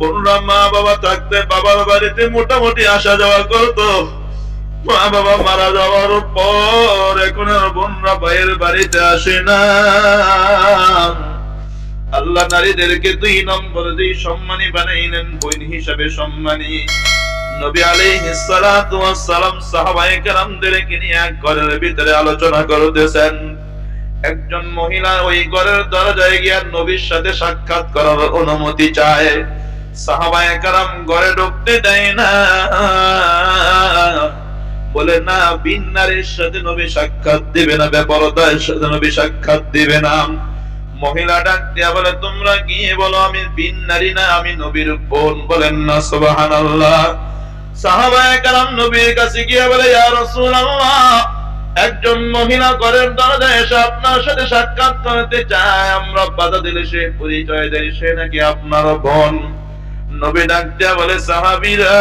বোনরা মা বাবা থাকতে বাবার বাড়িতে মোটামুটি আসা যাওয়া করতো। মা বাবা মারা যাওয়ার পর এখন আর বোনরা ভাইয়ের বাড়িতে আসে না। আল্লাহ নারীদেরকে দুই নম্বর যেই সম্মানী বানাইলেন বোন হিসাবে সম্মানী। নবী আলাইহিস সালাতু ওয়াস সালাম সাহাবায়ে কেরামদেরকে নিয়ে এক ঘরের ভিতরে আলোচনা করতেছেন। একজন মহিলা ওই ঘরের দরজায় গিয়ে নবীর সাথে সাক্ষাৎ করার অনুমতি চায়। ঢুকতে দেয় না। বলে, না সাথে নবী সাক্ষাৎ না সাথে নবী সাক্ষাৎ না। মহিলা বলে, তোমরা গিয়ে বলো, আমি না, আমি নবীর বোন। বলেন, না, সুবহানাল্লাহ। সাহাবায়ে কারাম নবীর কাছে গিয়ে বলে একজন মহিলা ঘরের দরজায় এসে আপনার সাথে সাক্ষাৎ করতে চায়। আমরা বাধা দিলে সে পরিচয় দেয়, সে নাকি আপনার বোন। নবী ডাক দিয়া বলে, সাহাবীরা,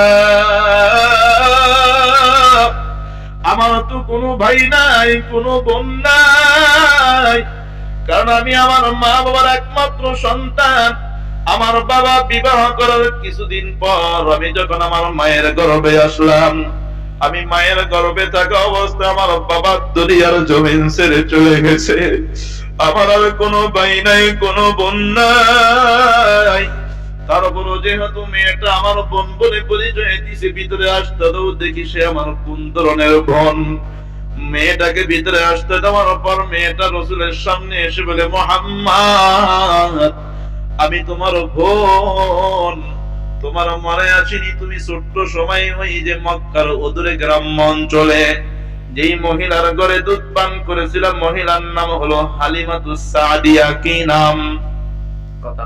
আমার তো কোনো ভাই নাই, কোনো বোন নাই। কারণ আমি আমার মা বাবার একমাত্র সন্তান। আমার বাবা বিবাহ করার কিছুদিন পর আমি যখন আমার মায়ের গর্ভে আসলাম, আমি মায়ের গর্ভে থাকা অবস্থা আমার বাবা দুনিয়ার জমিন ছেড়ে চলে গেছে। আমার আর কোনো ভাই নাই, কোনো বোন নাই। তারপরও যেহেতু মেয়েটা আমার বোন বলে পরিচয় দিছে ভিতরে আসতে দেখি সে আমার কোন ধরনের বোন। মেয়েটাকে ভিতরে আসতে দেওয়ার পর মেয়েটা রসুলের সামনে এসে বলে, মোহাম্মদ, আমি তোমার বোন। তোমার মনে আছিনি তুমি ছোট্ট সময় ওই যে মক্কার অদূরে গ্রাম্য অঞ্চলে যেই মহিলার ঘরে দুধ পান করেছিলাম মহিলার নাম হলো হালিমাতুস সাদিয়া, কি নাম? কথা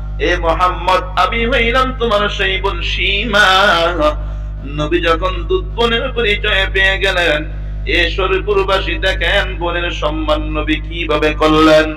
এ মোহাম্মদ, আমি হইলাম তোমার সেই বোন সীমা নবী যখন দুধ বোনের পরিচয় পেয়ে গেলেন, এ শরীরপুরবাসী দেখেন বোনের সম্মান নবী কীভাবে করলেন।